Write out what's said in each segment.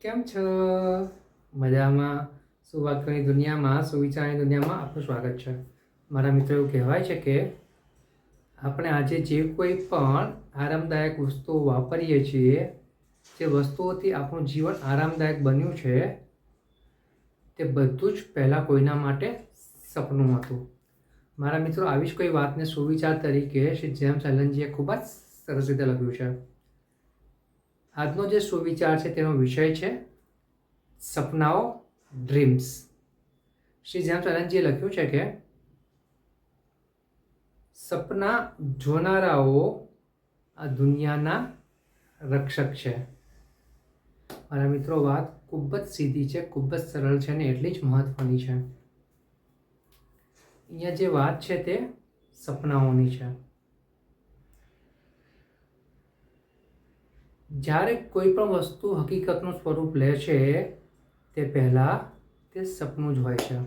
કેમ છો? મજામાં. સુવાક્યોની દુનિયામાં? સુવિચારની દુનિયામાં? આપનું સ્વાગત છે. મારા મિત્રો એવું કહેવાય છે કે આપણે આજે જે કોઈ પણ આરામદાયક વસ્તુઓ વાપરીએ છીએ, જે વસ્તુઓથી આપણું જીવન આરામદાયક બન્યું છે, તે બધું જ પહેલાં કોઈના માટે સપનું હતું. મારા મિત્રો, આવી જ કોઈ વાતને સુવિચાર તરીકે શ્રી જેમ્સ એલનજીએ ખૂબ જ સરસ રીતે લખ્યું છે. આજનો જે સુવિચાર છે તેનો વિષય છે સપનાઓ ડ્રીમ્સ શ્રી એલનજીએ લખ્યું છે કે સપના જોનારાઓ આ દુનિયાના રક્ષક છે. મારા મિત્રો, વાત ખૂબ જ સીધી છે, ખૂબ જ સરળ છે અને એટલી જ મહત્વની છે. અહીંયા જે વાત છે તે સપનાઓની છે. જ્યારે કોઈ પણ વસ્તુ હકીકતનું સ્વરૂપ લે છે, તે પહેલાં તે સપનું જ હોય છે.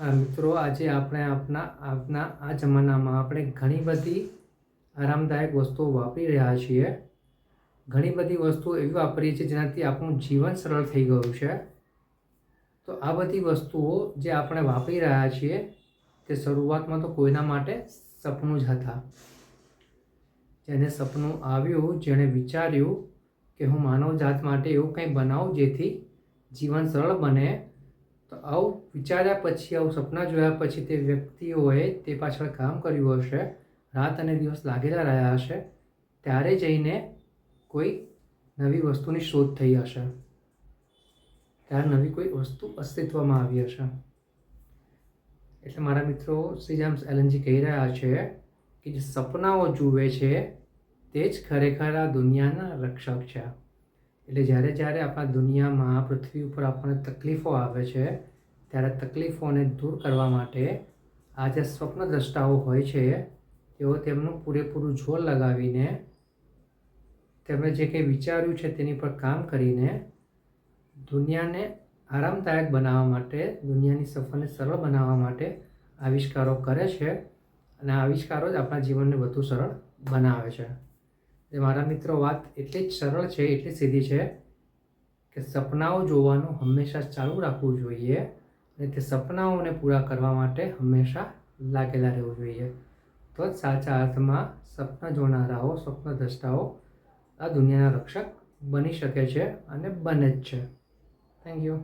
મિત્રો, આજે આપણે આપણા આપના આ જમાનામાં આપણે ઘણી બધી આરામદાયક વસ્તુઓ વાપરી રહ્યા છીએ. ઘણી બધી વસ્તુઓ એવી વાપરીએ છીએ જેનાથી આપણું જીવન સરળ થઈ ગયું છે. તો આ બધી વસ્તુઓ જે આપણે વાપરી રહ્યા છીએ, તે શરૂઆતમાં તો કોઈના માટે સપનું જ હતા. જેને સપનું આવ્યું, જેણે વિચાર્યું કે હું માનવ જાત માટે એવું કંઈ બનાવું જેથી જીવન સરળ બને, તો આવું વિચાર્યા પછી, આવું સપના જોયા પછી તે વ્યક્તિઓએ તે પાછળ કામ કર્યું હશે, રાત અને દિવસ લાગેલા રહ્યા હશે, ત્યારે જઈને કોઈ નવી વસ્તુની શોધ થઈ હશે. ત્યારે નવી કોઈ વસ્તુ અસ્તિત્વમાં આવી હશે. એટલે મારા મિત્રો, શ્રી જેમ્સ એલનજી કહી રહ્યા છે કે જે સપનાઓ જુએ છે, તે જ ખરેખર આ દુનિયાના રક્ષક છે. એટલે જ્યારે જ્યારે આપણા દુનિયામાં પૃથ્વી ઉપર આપણને તકલીફો આવે છે, ત્યારે તકલીફોને દૂર કરવા માટે આ જે સ્વપ્ન દ્રષ્ટાઓ હોય છે, તેઓ તેમનું પૂરેપૂરું જોર લગાવીને, તેમણે જે કંઈ વિચાર્યું છે તેની પર કામ કરીને દુનિયાને આરામદાયક બનાવવા માટે, દુનિયાની સફરને સરળ બનાવવા માટે આવિષ્કારો કરે છે. અને આવિષ્કારો જ આપણા જીવનને વધુ સરળ બનાવે છે. એ મારા મિત્રો, વાત એટલી જ સરળ છે, એટલી સીધી છે કે સપનાઓ જોવાનું હંમેશા ચાલુ રાખવું જોઈએ અને તે સપનાઓને પૂરા કરવા માટે હંમેશા લાગેલા રહેવું જોઈએ. તો જ સાચા અર્થમાં સપના જોનારાઓ, સ્વપ્ન દ્રષ્ટાઓ આ દુનિયાના રક્ષક બની શકે છે અને બને જ છે. Thank you